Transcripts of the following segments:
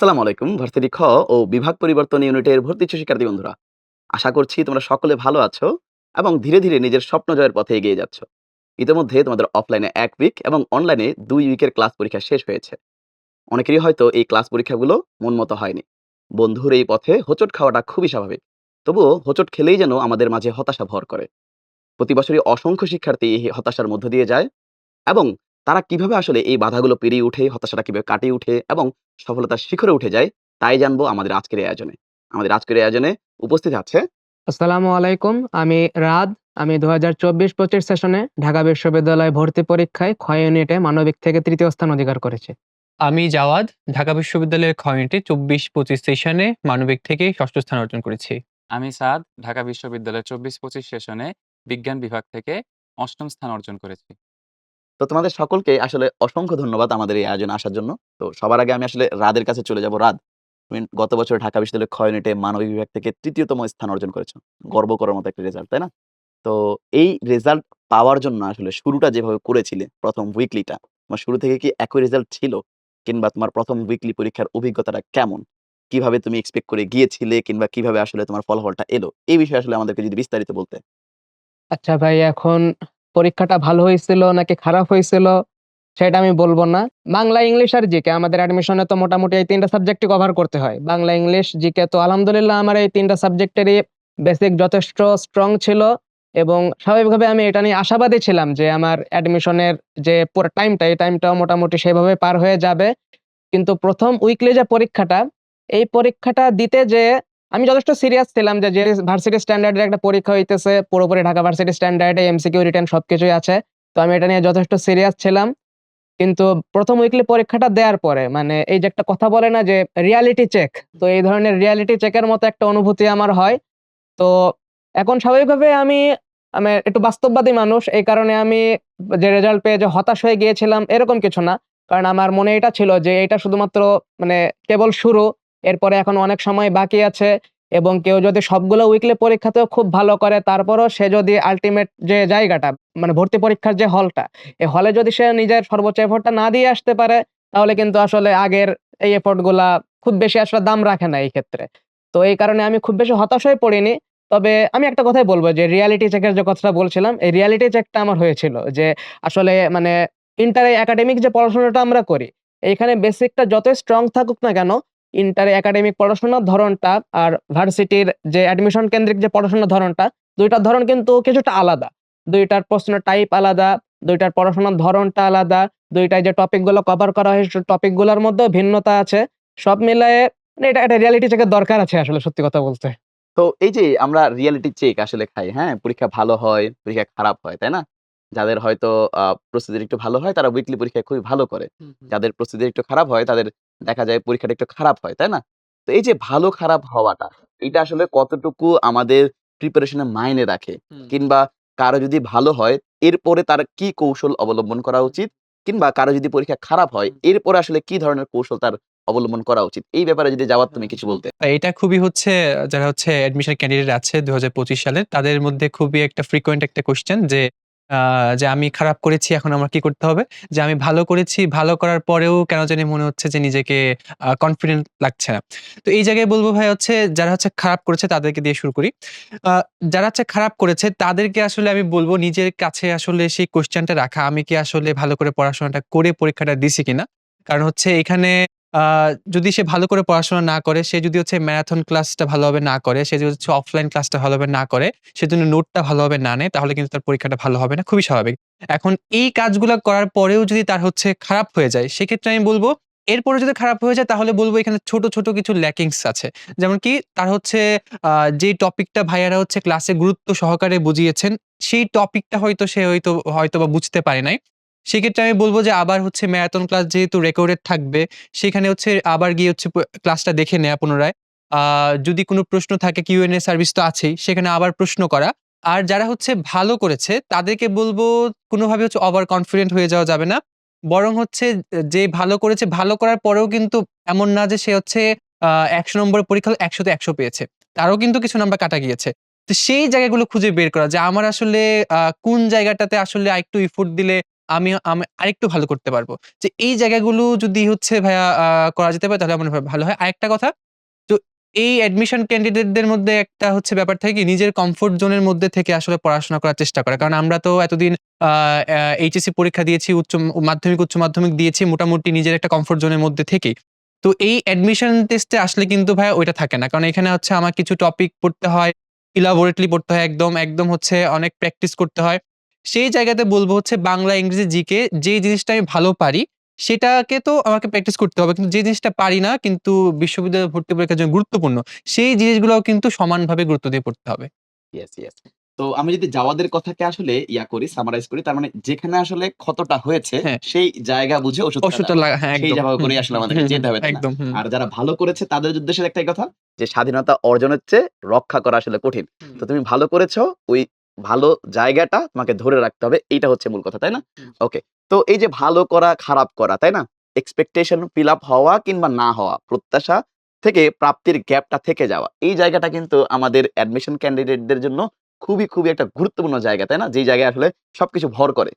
আসসালামু আলাইকুম। ভার্সিটি খ ও বিভাগ পরিবর্তন ইউনিটের ভর্তি ইচ্ছুক শিক্ষার্থী বন্ধুরা। আশা করছি তোমরা সকলে ভালো আছো এবং ধীরে, ধীরে নিজের স্বপ্ন জয়ের পথে এগিয়ে যাচ্ছ। ইতিমধ্যে তোমাদের অফলাইনে ১ উইক এবং অনলাইনে ২ উইকের ক্লাস পরীক্ষা শেষ হয়েছে। অনেকেরই হয়তো এই ক্লাস পরীক্ষাগুলো মন মতো হয়নি। বন্ধুর এই পথে হোঁচট খাওয়াটা খুবই স্বাভাবিক। তবুও হোঁচট খেলেই যেন আমাদের মাঝে হতাশা ভর করে। প্রতি বছরই অসংখ্য শিক্ষার্থী এই হতাশার মধ্য দিয়ে যায় এবং তারা কীভাবে আসলে এই বাধাগুলো পেরিয়ে উঠে, হতাশাটা কীভাবে কাটিয়ে উঠে এবং সফলতার শিখরে উঠে যায়, তাই জানব আমাদের আজকের আয়োজনে। আমাদের আজকের আয়োজনে উপস্থিত আছে আসসালামু আলাইকুম। আমি রাদ। আমি ২০২৪-২৫ সেশনে ঢাকা বিশ্ববিদ্যালয়ে ভর্তি পরীক্ষায় খ ইউনিটে মানবিক থেকে তৃতীয় স্থান অধিকার করেছি। আমি জাওয়াদ ঢাকা বিশ্ববিদ্যালয়ের খ ইউনিটে ২৪-২৫ সেশনে মানবিক থেকে ষষ্ঠ স্থান অর্জন করেছি। আমি সাদ ঢাকা বিশ্ববিদ্যালয়ের চব্বিশ পঁচিশ সেশনে বিজ্ঞান বিভাগ থেকে অষ্টম স্থান অর্জন করেছি তো তোমাদের সকলকে আসলে অসংখ্য ধন্যবাদ আমাদের এই আয়োজনে আসার জন্য। তো সবার আগে আমি আসলে রাদের কাছে চলে যাব। রাদ, তুমি গত বছর ঢাকা বিশ্ববিদ্যালয়ের ইউনিটে মানবিক বিভাগ থেকে ৩য় তম স্থান অর্জন করেছ। গর্ব করার মতো একটা রেজাল্ট, তাই না? তো এই রেজাল্ট পাওয়ার জন্য আসলে শুরুটা যেভাবে করেছিলে প্রথম উইকলিটা, তোমার শুরু থেকে কি একই রেজাল্ট ছিল? কিংবা তোমার প্রথম উইকলি পরীক্ষার অভিজ্ঞতাটা কেমন? কীভাবে তুমি এক্সপেক্ট করে গিয়েছিলে কিংবা কীভাবে আসলে তোমার ফলাফলটা এলো? এই বিষয়ে আসলে আমাদেরকে যদি বিস্তারিত বলতে। আচ্ছা ভাই এখন পরীক্ষাটা ভালো হয়েছিল নাকি খারাপ হয়েছিল সেটা আমি বলব না। বাংলা, ইংলিশ আর জিকে আমাদের অ্যাডমিশনে তো মোটামুটি এই ৩ টা সাবজেক্টই কভার করতে হয়। বাংলা, ইংলিশ, জিকে তো আলহামদুলিল্লাহ আমার এই ৩ টা সাবজেক্টেরই বেসিক যথেষ্ট স্ট্রং ছিল এবং স্বাভাবিকভাবে আমি এটা নিয়ে আশাবাদী ছিলাম যে আমার অ্যাডমিশনের যে পুরো টাইমটা এই টাইমটাও মোটামুটি সেভাবে পার হয়ে যাবে। কিন্তু প্রথম উইকলি যে পরীক্ষাটা, এই পরীক্ষাটা দিতে যেয়ে আমি যথেষ্ট সিরিয়াস ছিলাম যে, ভার্সিটি স্ট্যান্ডার্ডের একটা পরীক্ষা হইতেছে, পুরোপুরি ঢাকা ভার্সিটি স্ট্যান্ডার্ডে এমসিকিউ, রিটেন সবকিছুই আছে। তো আমি এটা নিয়ে যথেষ্ট সিরিয়াস ছিলাম। কিন্তু প্রথম উইকলি পরীক্ষাটা দেওয়ার পরে মানে এই যে একটা কথা বলে না যে রিয়ালিটি চেক, তো এই ধরনের রিয়ালিটি চেকের মতো একটা অনুভূতি আমার হয়। তো এখন স্বাভাবিকভাবে আমি আমি একটু বাস্তববাদী মানুষ। এই কারণে আমি যে রেজাল্ট পেয়ে যে হতাশ হয়ে গিয়েছিলাম এরকম কিছু না। কারণ আমার মনে এটা ছিল যে এটা শুধুমাত্র মানে কেবল শুরু। এরপরে এখন অনেক সময় বাকি আছে এবং কেউ যদি সবগুলো উইকলি পরীক্ষাতেও খুব ভালো করে তারপরও সে যদি আল্টিমেট যে জায়গাটা মানে ভর্তি পরীক্ষার যে হলটা, এই হলে যদি সে নিজের সর্বোচ্চ এফোর্টটা না দিয়ে আসতে পারে তাহলে কিন্তু আসলে আগের এই এফোর্টগুলা খুব বেশি আসলে দাম রাখে না এই ক্ষেত্রে। তো এই কারণে আমি খুব বেশি হতাশ হয়ে পড়িনি। তবে আমি একটা কথাই বলব যে রিয়ালিটি চেকের যে কথাটা বলছিলাম, এই রিয়ালিটি চেকটা আমার হয়েছিল যে আসলে মানে ইন্টারে একাডেমিক যে পড়াশোনাটা আমরা করি, এইখানে বেসিকটা যতই স্ট্রং থাকুক না কেন, ইন্টারে একাডেমিক পড়াশোনার ধরনটা আর ভার্সিটির যে অ্যাডমিশন কেন্দ্রিক যে পড়াশোনার ধরনটা, দুইটার ধরন কিন্তু কিছুটা আলাদা। দুইটার প্রশ্ন টাইপ আলাদা, দুইটার পড়াশোনার ধরনটা আলাদা, ২ টায় যে টপিকগুলো কভার করা হয় সে টপিকগুলার মধ্যেও ভিন্নতা আছে। সব মিলায়ে মানে এটা একটা রিয়ালিটি চেকের দরকার আছে আসলে সত্যি কথা বলতে। তো এই যে আমরা রিয়ালিটি চেক আসলে খাই, হ্যাঁ? পরীক্ষা ভালো হয়, পরীক্ষা খারাপ হয়, তাই না? যাদের হয়তো আ প্রস্তুতি একটু ভালো হয় তারা উইকলি পরীক্ষায় খুবই ভালো করে। যাদের প্রস্তুতি একটু খারাপ হয় তাদের দেখা যায় পরীক্ষাটা একটু খারাপ হয়, তাই না? তো এই যে ভালো খারাপ হওয়াটা, এটা আসলে কতটুকু আমাদের প্রিপারেশন মাইনে রাখে? কিংবা কারও যদি ভালো হয় এরপরে তার কি কৌশল অবলম্বন করা উচিত? কিংবা কারও যদি পরীক্ষা খারাপ হয় এরপরে আসলে কি ধরনের কৌশল তার অবলম্বন করা উচিত? এই ব্যাপারে যদি যাওয়ার তুমি কিছু বলতে। এটা খুবই হচ্ছে যারা হচ্ছে অ্যাডমিশন ক্যান্ডিডেট আছে ২০২৫ সালে তাদের মধ্যে খুবই একটা ফ্রিকোয়েন্ট একটা কোয়েশ্চেন যে যে আমি খারাপ করেছি এখন আমার কি করতে হবে? যে আমি ভালো করেছি, ভালো করার পরেও কেন জানি মনে হচ্ছে যে নিজেকে কনফিডেন্ট লাগছে না। তো এই জায়গায় বলব ভাই হচ্ছে যারা হচ্ছে খারাপ করেছে তাদেরকে দিয়ে শুরু করি। যারা হচ্ছে খারাপ করেছে তাদেরকে আসলে আমি বলব নিজের কাছে আসলে সেই কোয়েশ্চেনটা রাখা আমি কি আসলে ভালো করে পড়াশোনাটা করে পরীক্ষাটা দিছি কিনা? কারণ হচ্ছে এখানে যদি সে ভালো করে পড়াশোনা না করে, সে যদি হচ্ছে ম্যারাথন ক্লাসটা ভালোভাবে না করে, সে যদি হচ্ছে অফলাইন ক্লাসটা ভালোভাবে না করে, সে যদি নোটটা ভালোভাবে না নেয় তাহলে কিন্তু তার পরীক্ষাটা ভালো হবে না। খুবই স্বাভাবিক। এখন এই কাজগুলো করার পরেও যদি তার হচ্ছে খারাপ হয়ে যায়, সেক্ষেত্রে আমি বলব এরপরে যদি খারাপ হয়ে যায় তাহলে বলব এখানে ছোট, ছোট কিছু ল্যাকিংস আছে। যেমন কি তার হচ্ছে যেই টপিকটা ভাইয়ারা হচ্ছে ক্লাসে গুরুত্ব সহকারে বুঝিয়েছেন, সেই টপিকটা হয়তো সে হয়তো হয়তো বা বুঝতে পারে নাই। সেক্ষেত্রে আমি বলব যে আবার হচ্ছে ম্যারাথন ক্লাস যেহেতু রেকর্ডেড থাকবে, সেখানে হচ্ছে আবার গিয়ে হচ্ছে ক্লাসটা দেখে নেয়া পুনরায়। যদি কোনো প্রশ্ন থাকে কিউ&এ সার্ভিস তো আছেই, সেখানে আবার প্রশ্ন করা। আর যারা হচ্ছে ভালো করেছে তাদেরকে বলব কোনোভাবে হচ্ছে ওভার কনফিডেন্ট হয়ে যাওয়া যাবে না। বরং হচ্ছে যে ভালো করেছে, ভালো করার পরেও কিন্তু এমন না যে সে হচ্ছে ১০০ নম্বরের পরীক্ষা একশোতে একশো পেয়েছে। তারও কিন্তু কিছু নাম্বার কাটা গিয়েছে। তো সেই জায়গাগুলো খুঁজে বের করা যে আমার আসলে কোন জায়গাটাতে আসলে আরেকটু ইফোর্ট দিলে আমি আমি আরেকটু ভালো করতে পারব। যে এই জায়গাগুলো যদি হচ্ছে ভাইয়া করা যেতে পারে তাহলে আমার ভালো হয়। আরেকটা কথা তো এই অ্যাডমিশন ক্যান্ডিডেটদের মধ্যে একটা হচ্ছে ব্যাপার থাকে নিজের কমফোর্ট জোনের মধ্যে থেকে আসলে পড়াশোনা করার চেষ্টা করে। কারণ আমরা তো এতদিন এইচএসসি পরীক্ষা দিয়েছি, উচ্চ মাধ্যমিক, উচ্চ মাধ্যমিক দিয়েছি মোটামুটি নিজের একটা কমফোর্ট জোনের মধ্যে থেকেই। তো এই অ্যাডমিশন টেস্টে আসলে কিন্তু ভাইয়া ওইটা থাকে না। কারণ এখানে হচ্ছে আমার কিছু টপিক পড়তে হয়, ইলাবোরেটলি পড়তে হয় একদম, একদম হচ্ছে অনেক প্র্যাকটিস করতে হয়। সেই জায়গাতে বলব হচ্ছে বাংলা, ইংরেজি, জিকে যে জিনিসটা আমি ভালো পারি সেটাকে তো আমাকে প্র্যাকটিস করতে হবে। কিন্তু যে জিনিসটা পারি না কিন্তু বিশ্ববিদ্যালয় ভর্তি পরীক্ষার জন্য গুরুত্বপূর্ণ, সেই জিনিসগুলোও কিন্তু সমানভাবে গুরুত্ব দিয়ে পড়তে হবে। Yes, yes. তো আমি যদি জাওয়াদের কথাকে আসলে ইয়া করি, সামারাইজ করি তার মানে যেখানে আসলে ক্ষতটা হয়েছে হ্যাঁ। সেই জায়গা বুঝে ওষুধটা হ্যাঁ, সেই একদম। জায়গা করেই আসলে আমাদেরকে হুম, যেতে হবে? একদম, আর যারা ভালো করেছে তাদের উদ্দেশ্যে একটাই কথা যে স্বাধীনতা অর্জনের চেয়ে রক্ষা করা আসলে কঠিন। তো তুমি ভালো করেছ, ওই ভালো জায়গাটা তোমাকে ধরে রাখতে হবে। এইটা হচ্ছে মূল কথা, তাই না? ওকে। তো এই যে ভালো করা, খারাপ করা, তাই না? এক্সপেকটেশন ফিল আপ হওয়া কিংবা না হওয়া, প্রত্যাশা থেকে প্রাপ্তির গ্যাপটা থেকে যাওয়া। এই জায়গাটা কিন্তু আমাদের অ্যাডমিশন ক্যান্ডিডেটদের জন্য খুবই, খুবই একটা গুরুত্বপূর্ণ জায়গা, তাই না? যেই জায়গায় আসলে সবকিছু ভর করে।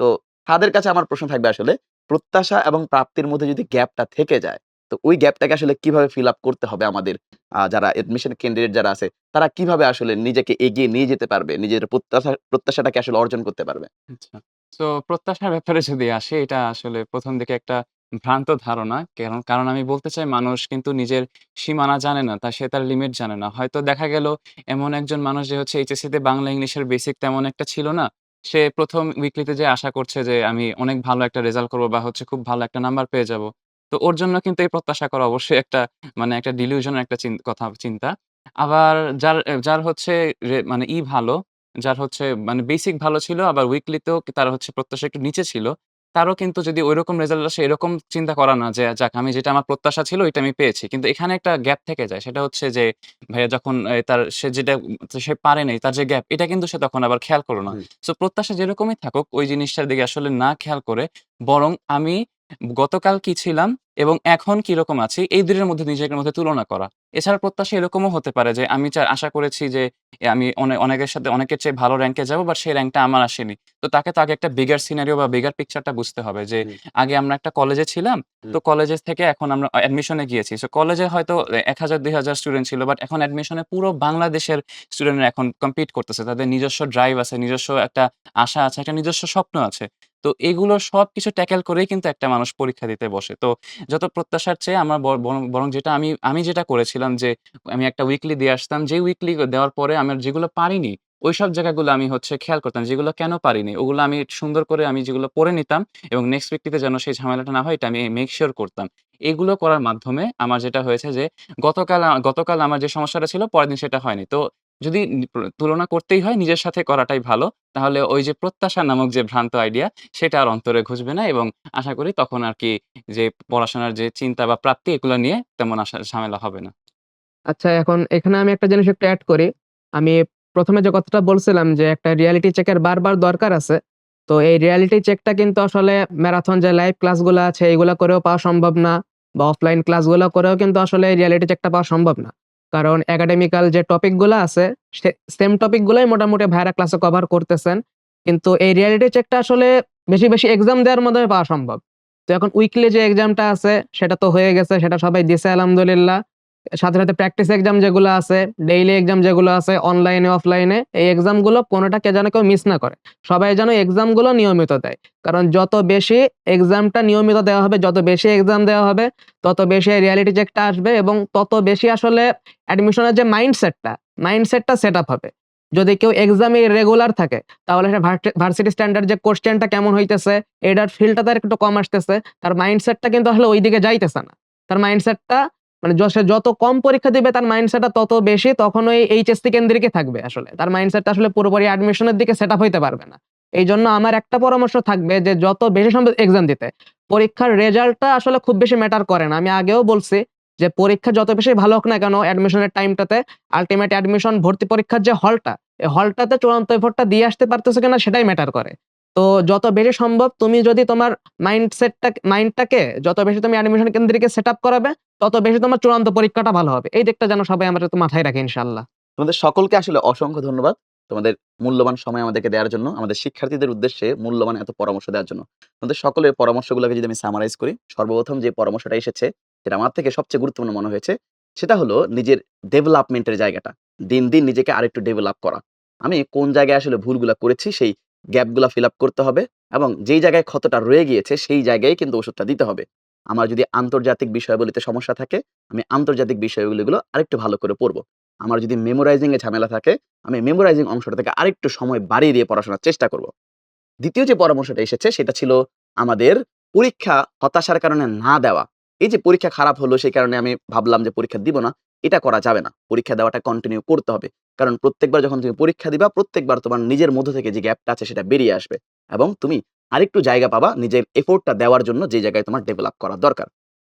তো তাদের কাছে আমার প্রশ্ন থাকবে আসলে প্রত্যাশা এবং প্রাপ্তির মধ্যে যদি গ্যাপটা থেকে যায়, তো ওই গ্যাপটাকে আসলে কীভাবে ফিল আপ করতে হবে আমাদের যারা অ্যাডমিশন ক্যান্ডিডেট যারা আছে, তারা কীভাবে আসলে নিজেকে এগিয়ে নিয়ে যেতে পারবে? নিজের প্রত্যাশা প্রত্যাশাটাকে আসলে অর্জন করতে পারবে? আচ্ছা। সো প্রত্যাশার ব্যাপারে যদি আসি এটা আসলে ১ম দিকে একটা ভ্রান্ত ধারণা। কেরন কারণ আমি বলতে চাই মানুষ কিন্তু নিজের সীমানা জানে না। তা সে তার লিমিট জানে না। হয়তো দেখা গেল এমন একজন মানুষ যে হচ্ছে এইচএসসিতে বাংলা ইংলিশের বেসিক তেমন একটা ছিল না। সে প্রথম উইকলিতে যে আশা করছে যে আমি অনেক ভালো একটা রেজাল্ট করব বা হচ্ছে খুব ভালো একটা নাম্বার পেয়ে যাব। তো ওর জন্য কিন্তু এই প্রত্যাশা করা অবশ্যই একটা মানে একটা ডিলিউশন একটা চিন কথা চিন্তা। আবার যার এ যার হচ্ছে রে মানে ই ভালো, যার হচ্ছে মানে বেসিক ভালো ছিল আবার উইকলিতেও তার হচ্ছে প্রত্যাশা একটু নিচে ছিল। তারও কিন্তু যদি ঐরকম রেজাল্ট আসে এরকম চিন্তা করা না যে যাক আমি যেটা আমার প্রত্যাশা ছিল ওইটা আমি পেয়েছি। কিন্তু এখানে একটা গ্যাপ থেকে যায়। সেটা হচ্ছে যে ভাইয়া যখন এ তার সে যেটা সে পারে নাই তার যে গ্যাপ এটা কিন্তু সে তখন আবার খেয়াল করল না। হুম। সো প্রত্যাশা যেরকমই থাকুক ওই জিনিসটার দিকে আসলে না খেয়াল করে বরং আমি গতকাল কি ছিলাম? এবং এখন কীরকম আছি এই ২ এর মধ্যে নিজের মধ্যে তুলনা করা। এছাড়া প্রত্যাশা এরকমও হতে পারে যে আমি চা আশা করেছি যে আমি অনে অনেকের সাথে অনেকের চেয়ে ভালো র‍্যাংকে যাব বাট সেই র‍্যাংকটা আমার আসেনি। তো তাকে তো আগে একটা বিগার সিনারিও বা বিগার পিকচারটা বুঝতে হবে যে। আগে আমরা একটা কলেজে ছিলাম। হুম। তো কলেজের থেকে এখন আমরা অ্যাডমিশনে গিয়েছি। সো কলেজে হয়তো এ ১০০০ ২০০০ স্টুডেন্ট ছিল বাট এখন অ্যাডমিশনে পুরো বাংলাদেশের স্টুডেন্টরা এখন কম্পিট করতেছে। তাদের নিজস্ব ড্রাইভ আছে, নিজস্ব একটা আশা আছে, একটা নিজস্ব স্বপ্ন আছে। তো এগুলো সবকিছু ট্যাকেল করেই কিন্তু একটা মানুষ পরীক্ষা দিতে বসে। তো যত প্রত্যাশার চেয়ে আমার বরং যেটা আমি আমি যেটা করেছিলাম যে, আমি একটা উইকলি দিয়ে আসতাম। যে উইকলি দেওয়ার পরে আমার যেগুলো পারিনি, ওইসব জায়গাগুলো আমি হচ্ছে খেয়াল করতাম। যেগুলো কেন পারিনি, ওগুলো আমি সুন্দর করে আমি যেগুলো পড়ে নিতাম এবং নেক্সট উইকলিতে যেন সেই ঝামেলাটা না হয়, এটা আমি মেক সিউর করতাম। এগুলো করার মাধ্যমে আমার যেটা হয়েছে যে, গতকাল গতকাল আমার যে সমস্যাটা ছিল, পরের দিন সেটা হয়নি। তো যদি তুলনা করতেই হয় নিজের সাথে করাটাই ভালো। তাহলে ওই যে প্রত্যাশা নামক যে ভ্রান্ত আইডিয়া সেটা আর অন্তরে ঘুষবে না এবং আশা করি তখন আরকি যে পড়াশোনার যে চিন্তা বা প্রাপ্তি এগুলো নিয়ে তেমন আশা, ঝামেলা হবে না। আচ্ছা এখন এখানে আমি একটা জিনিস একটু অ্যাড করি। আমি প্রথমে যে কথাটা বলছিলাম যে একটা রিয়ালিটি চেকের বারবার দরকার আছে। তো এই রিয়ালিটি চেকটা কিন্তু আসলে ম্যারাথন যে লাইভ ক্লাসগুলা আছে, এগুলা করেও পাওয়া সম্ভব না বা অফলাইন ক্লাসগুলা করেও কিন্তু আসলে রিয়ালিটি চেকটা পাওয়া সম্ভব না। কারণ একাডেমিক্যাল যে টপিকগুলো আছে সেম টপিকগুলোই মোটামুটি ভাইরা ক্লাসে কভার করতেছেন। কিন্তু এই রিয়ালিটি চেকটা আসলে বেশি, বেশি এক্সাম দেওয়ার মাধ্যমে পাওয়া সম্ভব। তো এখন উইকলি যে এক্সামটা আছে সেটা তো হয়ে গেছে সেটা সবাই দিছে আলহামদুলিল্লাহ। সাথে, সাথে প্র্যাকটিস এক্সাম যেগুলো আছে, ডেইলি এক্সাম যেগুলো আছে অনলাইনে অফলাইনে এই এক্সামগুলো কোনটাকে যেন কেউ মিস না করে। সবাই যেন এক্সামগুলো নিয়মিত দেয়। কারণ যত বেশি এক্সামটা নিয়মিত দেওয়া হবে, যত বেশি এক্সাম দেওয়া হবে, তত বেশি রিয়ালিটি চেকটা আসবে এবং তত বেশি আসলে অ্যাডমিশনের যে মাইন্ডসেটটা, মাইন্ডসেটটা সেট আপ হবে। যদি কেউ এক্সামে রেগুলার থাকে তাহলে সে ভার্সিটি স্ট্যান্ডার্ড যে কোশ্চেনটা কেমন হইতেছে, এটার ফিলটা তার একটু কম আসতেছে। তার মাইন্ডসেটটা কিন্তু আসলে ওইদিকে যাইতেছে না। তার মাইন্ডসেটটা মানে সে যত কম পরীক্ষা দিবে তার মাইন্ডসেটটা তত বেশি তখন ওই এইচএসসি কেন্দ্রিকই থাকবে আসলে। তার মাইন্ডসেটটা আসলে পুরোপুরি অ্যাডমিশনের দিকে সেটআপ হইতে পারবে না। এই জন্য আমার একটা পরামর্শ থাকবে যে যত বেশি সম্ভব এক্সাম দিতে। পরীক্ষার রেজাল্টটা আসলে খুব বেশি ম্যাটার করে না। আমি আগেও বলছি যে পরীক্ষা যত বেশি ভালো হোক না কেন অ্যাডমিশনের টাইমটাতে আল্টিমেট অ্যাডমিশন ভর্তি পরীক্ষার যে হলটা, এই হলটাতে চূড়ান্ত এফোর্টটা দিয়ে আসতে পারতেছে কিনা সেটাই ম্যাটার করে। তো যত বেশি সম্ভব তুমি যদি তোমার মাইন্ডসেটটা মাইন্ডটাকে যত বেশি তুমি অ্যাডমিশন কেন্দ্রিকে সেটআপ করাবে, তত বেশি তোমার চূড়ান্ত পরীক্ষাটা ভালো হবে। এই দিকটা যেন সবাই আমরা মাথায় রাখি ইনশাআল্লাহ। তোমাদের সকলকে আসলে অসংখ্য ধন্যবাদ। তোমাদের মূল্যবান সময় আমাদেরকে দেওয়ার জন্য, আমাদের শিক্ষার্থীদের উদ্দেশ্যে মূল্যবান এত পরামর্শ দেওয়ার জন্য। তোমাদের সকলের পরামর্শগুলোকে যদি আমি সামারাইজ করি, সর্বপ্রথম যে পরামর্শটা এসেছে, যেটা আমার থেকে সবচেয়ে গুরুত্বপূর্ণ মনে হয়েছে, সেটা হলো নিজের ডেভেলপমেন্টের জায়গাটা। দিন, দিন নিজেকে আরেকটু ডেভেলপ করা। আমি কোন জায়গায় আসলে ভুলগুলা করেছি, সেই গ্যাপগুলা ফিল আপ করতে হবে এবং যেই জায়গায় ক্ষতটা রয়ে গিয়েছে, সেই জায়গায় কিন্তু ওষুধটা দিতে হবে। আমার যদি আন্তর্জাতিক বিষয়াবলিতে সমস্যা থাকে, আমি আন্তর্জাতিক বিষয়গুলিগুলো আরেকটু ভালো করে পড়ব। আমার যদি মেমোরাইজিং এ ঝামেলা থাকে, আমি মেমোরাইজিং অংশটা থেকে আরেকটু সময় বাড়িয়ে দিয়ে পড়াশোনার চেষ্টা করব। দ্বিতীয় যে পরামর্শটা এসেছে, সেটা ছিল আমাদের পরীক্ষা হতাশার কারণে না দেওয়া। এই যে পরীক্ষা খারাপ হলো, সেই কারণে আমি ভাবলাম যে পরীক্ষা দিব না, এটা করা যাবে না। পরীক্ষা দেওয়াটা কন্টিনিউ করতে হবে। কারণ প্রত্যেকবার যখন তুমি পরীক্ষা দিবা, প্রত্যেকবার তোমার নিজের মধ্য থেকে যে গ্যাপটা আছে, সেটা বেরিয়ে আসবে এবং তুমি আরেকটু জায়গা পাবা নিজের এফোর্টটা দেওয়ার জন্য, যে জায়গায় তোমার ডেভেলপ করা দরকার।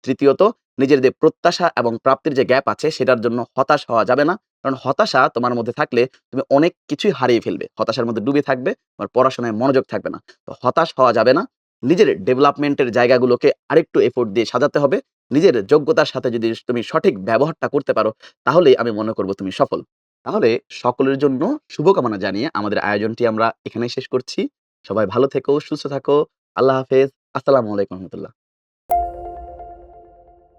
তৃতীয়ত, নিজের যে প্রত্যাশা এবং প্রাপ্তির যে গ্যাপ আছে, সেটার জন্য হতাশ হওয়া যাবে না। কারণ হতাশা তোমার মধ্যে থাকলে তুমি অনেক কিছুই হারিয়ে ফেলবে। হতাশার মধ্যে ডুবে থাকবে, তোমার পড়াশোনায় মনোযোগ থাকবে না। তো হতাশ হওয়া যাবে না। নিজের ডেভেলপমেন্টের জায়গাগুলোকে আরেকটু এফোর্ট দিয়ে সাজাতে হবে। নিজের যোগ্যতার সাথে যদি তুমি সঠিক ব্যবহারটা করতে পারো, তাহলে আমি মনে করব তুমি সফল। তাহলে সকলের জন্য শুভকামনা জানিয়ে আমাদের আয়োজনটি আমরা এখানেই শেষ করছি। সবাই ভালো থেকো, সুস্থ থাকো। আল্লাহ হাফেজ। আসসালামু আলাইকুম রহমতুল্লাহ।